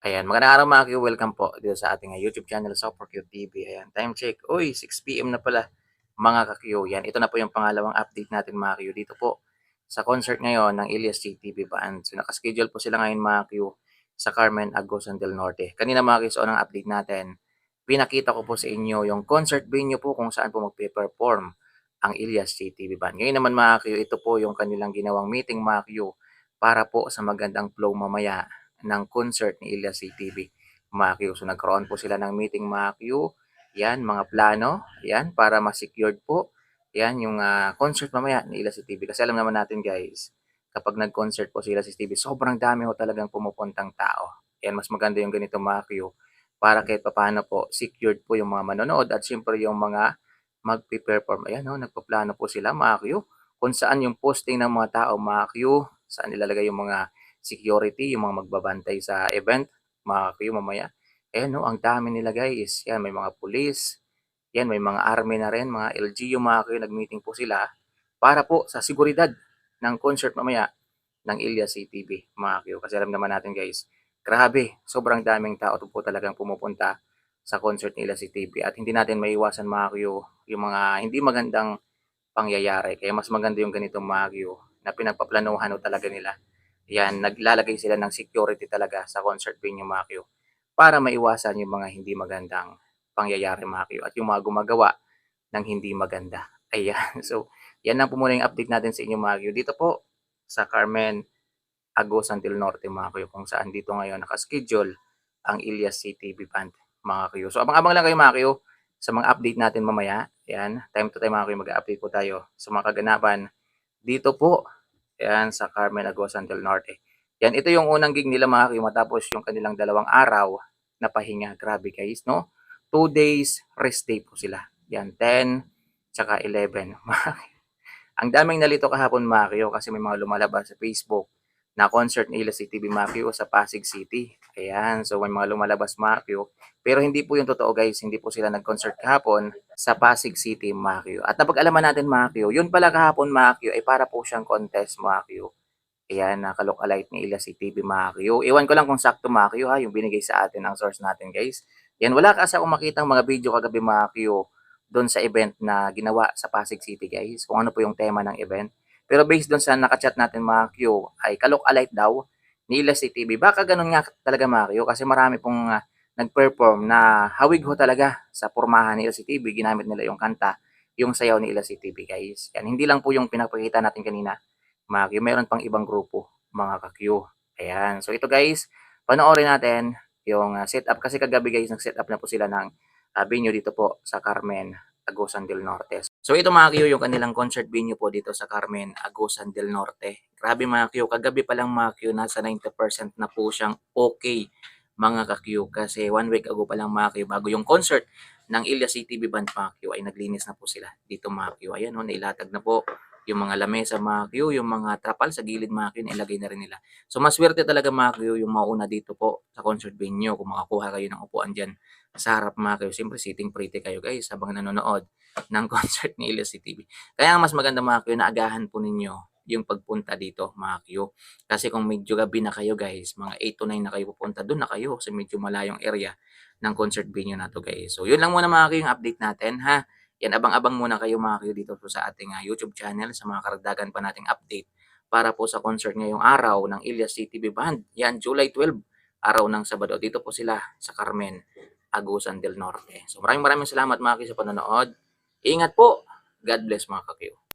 Ayan, magandang araw mga Q. Welcome po dito sa ating uh, YouTube channel, Super Q TV. Ayan, time check. Uy, 6pm na pala mga ka-Q. Yan, ito na po yung pangalawang update natin mga Q. Dito po sa concert ngayon ng Elias JTV Band. So nakaschedule po sila ngayon mga Q sa Carmen Agosan del Norte. Kanina mga Q, so anong update natin? Pinakita ko po sa inyo yung concert venue po kung saan po magpe-perform ang Elias JTV Band. Ngayon naman mga Q, ito po yung kanilang ginawang meeting mga Q para po sa magandang flow mamaya ng concert ni Elias CTV mga Q. So nagkaroon po sila ng meeting mga. Yan, mga plano. Yan, para ma-secured po. Yan, yung ah, concert mamaya ni Elias CTV. Kasi alam naman natin guys, kapag nag-concert po si Elias CTV, sobrang dami ho talagang pumupuntang tao. Yan, mas maganda yung ganito mga. Para kahit papaano po, secured po yung mga manonood at siyempre yung mga magpi-perform. Ayan, no, nagpaplano po sila mga Q. Kung saan yung posting ng mga tao mga saan nilalagay yung mga security, yung mga magbabantay sa event, mga kayo mamaya. Ayan no, ang dami nila guys. Yan, may mga police, yan, may mga army na rin, mga LGU mga kayo, nag-meeting po sila para po sa seguridad ng concert mamaya ng Ilyas CTV, mga kayo. Kasi alam naman natin guys, grabe, sobrang daming tao po talagang pumupunta sa concert ni Ilyas CTV at hindi natin maiwasan mga kayo yung mga hindi magandang pangyayari. Kaya mas maganda yung ganitong mga kayo na pinagpaplanuhan ho talaga nila yan, naglalagay sila ng security talaga sa concert venue Q para maiwasan yung mga hindi magandang pangyayari Q at yung mga gumagawa ng hindi maganda. Ayan. So, yan lang po muna yung update natin sa inyo Q. Dito po sa Carmen Agosan del Norte Q kung saan dito ngayon nakaschedule ang Ilias CTV Band Q. So, abang-abang lang kayo Q sa mga update natin mamaya. Yan, time to time Q mag-update po tayo sa mga kaganapan dito po yan, sa Carmen Agosan del Norte. Yan, ito yung unang gig nila mga kayo matapos yung kanilang dalawang araw na pahinga. Grabe guys, no? Two days rest day po sila. Yan, 10 tsaka 11. Ang daming nalito kahapon kayo kasi may mga lumalabas sa Facebook na concert ni Ila City Bimakyo sa Pasig City. Ayan, so may mga lumalabas Makyo. Pero hindi po yung totoo guys, hindi po sila nag-concert kahapon sa Pasig City Makyo. At napag-alaman natin Makyo, yun pala kahapon Makyo ay para po siyang contest Makyo. Ayan, nakalook-alike ni Ila City Bimakyo. Iwan ko lang kung sakto Makyo ha, yung binigay sa atin ang source natin guys. Yan, wala kasi akong makitang mga video kagabi Makyo doon sa event na ginawa sa Pasig City guys. Kung ano po yung tema ng event. Pero based doon sa nakachat natin mga Q, ay kalok alike daw ni Ila TV. Baka ganun nga talaga mga Q kasi marami pong uh, nag-perform na hawig ho talaga sa pormahan ni Ila TV. Ginamit nila yung kanta, yung sayaw ni Ila TV guys. Yan, hindi lang po yung pinapakita natin kanina mga Q. Meron pang ibang grupo mga ka-Q. Ayan. So ito guys, panoorin natin yung uh, setup. Kasi kagabi guys, nag-setup na po sila ng uh, venue dito po sa Carmen, Agosan del Norte. So ito mga Q, yung kanilang concert venue po dito sa Carmen, Agosan del Norte. Grabe mga Q, kagabi pa lang mga Q, nasa 90% na po siyang okay mga ka-Q. Kasi one week ago pa lang mga Q, bago yung concert ng Ilya CTV Band mga Q, ay naglinis na po sila dito mga Q. Ayan o, nailatag na po yung mga lamesa mga Q, yung mga trapal sa gilid mga Q, nailagay na rin nila. So maswerte talaga mga Q yung mauna dito po sa concert venue kung makakuha kayo ng upuan dyan sa harap mga Q. Siyempre sitting pretty kayo guys habang nanonood ng concert ni Elias TV. Kaya mas maganda mga Q na agahan po ninyo yung pagpunta dito mga Q. Kasi kung medyo gabi na kayo guys, mga 8 to 9 na kayo pupunta, doon na kayo sa medyo malayong area ng concert venue na to guys. So yun lang muna mga Q yung update natin ha. Yan, abang-abang muna kayo mga Q dito po sa ating uh, YouTube channel sa mga karagdagan pa nating update para po sa concert ngayong araw ng Elias CTV Band. Yan, July 12, araw ng Sabado. Dito po sila sa Carmen, Agusan del Norte. So maraming maraming salamat mga Q sa panonood. Ingat po. God bless mga kakyo.